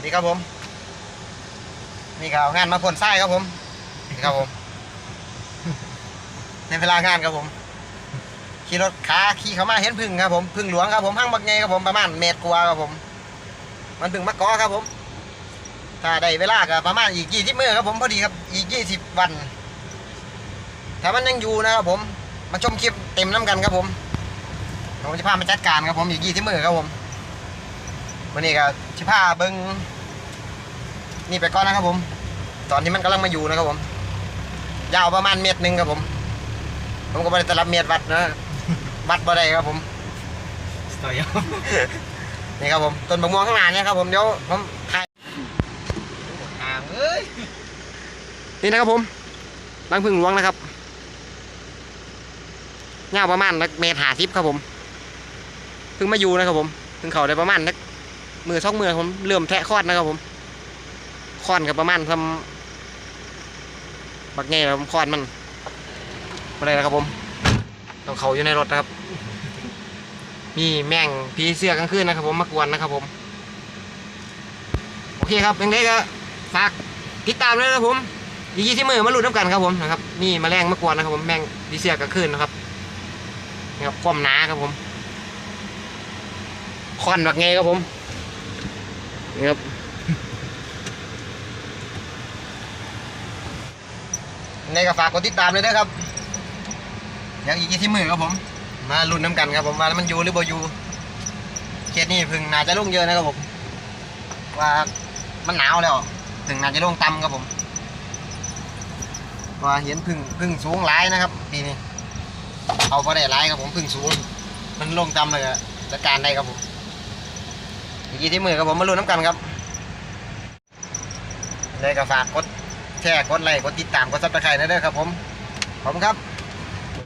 วัสดีครับผม นี่ก็เอางานมาพ่นไส้ครับผมนี่ครับผม ในเวลางานครับผมขี่รถขาขี่เข้ามาเห็นพึ่งครับผมพึ่งหลวงครับผมห้างบักไงครับผมประมาณเมตรกว่าครับผม มันพึ่งมะกอครับผม ถ้าได้เวลาก็ประมาณอีกยี่สิบมื้อครับผมพอดีครับอีกยี่สิบวัน ถ้ามันยังอยู่นะครับผม มาชมคลิปเต็มน้ำกันครับผมผมจะพามาจัดการครับผมอีกยี่สิบมื้อครับผม วันนี้ก็ชิพาเบิ้งนี่ไปก่อนนะครับผม ตอนที่มันกำลังมาอยู่นะครับผม ยาวประมาณเมตรหนึ่งครับผม ผมก็ไม่ได้ตลับเมตรวัดนะวัดบ่ได้ครับผมสตอยอนี่ครับผมต้นมะม่วงข้างหน้าเนี่ยครับผมเดี๋ยวผมถ่ายห่างเอ้ยนี่นะครับผมรังพึ่งหลวงนะครับยาวประมาณเมตรหาสิบครับผมเพิ่งมาอยู่นะครับผมเพิ่งเขาได้ประมาณนัก มือสองมือผมเริ่มแทะคอนนะครับผมคอนกับประมาณทำบักแง่ครับผมคอนมันอะไรนะครับผมต้องเขาอยู่ในรถนะครับ มีแม่งพีเสื้อกลางคืนนะครับ ผมมากวนนะครับผม โอเคครับยังไงก็ฝากติดตามเลยนะครับผมอีกยี่สิบมือมาลุ้นน้ำกันครับผมนะครับนี่แมาแรงมากวนนะครับ ผมแม่งพีเสื้อกลางคืนนะครับนี่ครับความหนาครับผมคอนแบบไงครับผม นี่ครับยังไงก็ฝากกดติดตามเลยนะครับเดี๋ยวอีกยี่มือครับผม มาลุ้นน้ำกันครับผมว่ามันอยู่หรือบ่อยู่เคสนี้พึ่งน่าจะลงเยอะนะครับผมว่ามันหนาวแล้วถึงน่าจะลงต่ำครับผมว่าเห็นพึ่งพึ่งสูงหลายนะครับปีนี้เอาพอได้หลายครับผมพึ่งสูง มันลงต่ำเลยอะจัดการได้ครับผม กทีที่มือครับผมมาลุ้นน้ำกันครับเลยก็ฝากกดแชร์กดไลค์กดติดตามกดซับสไครต์นะเด้อครับผมขอบคุณครับ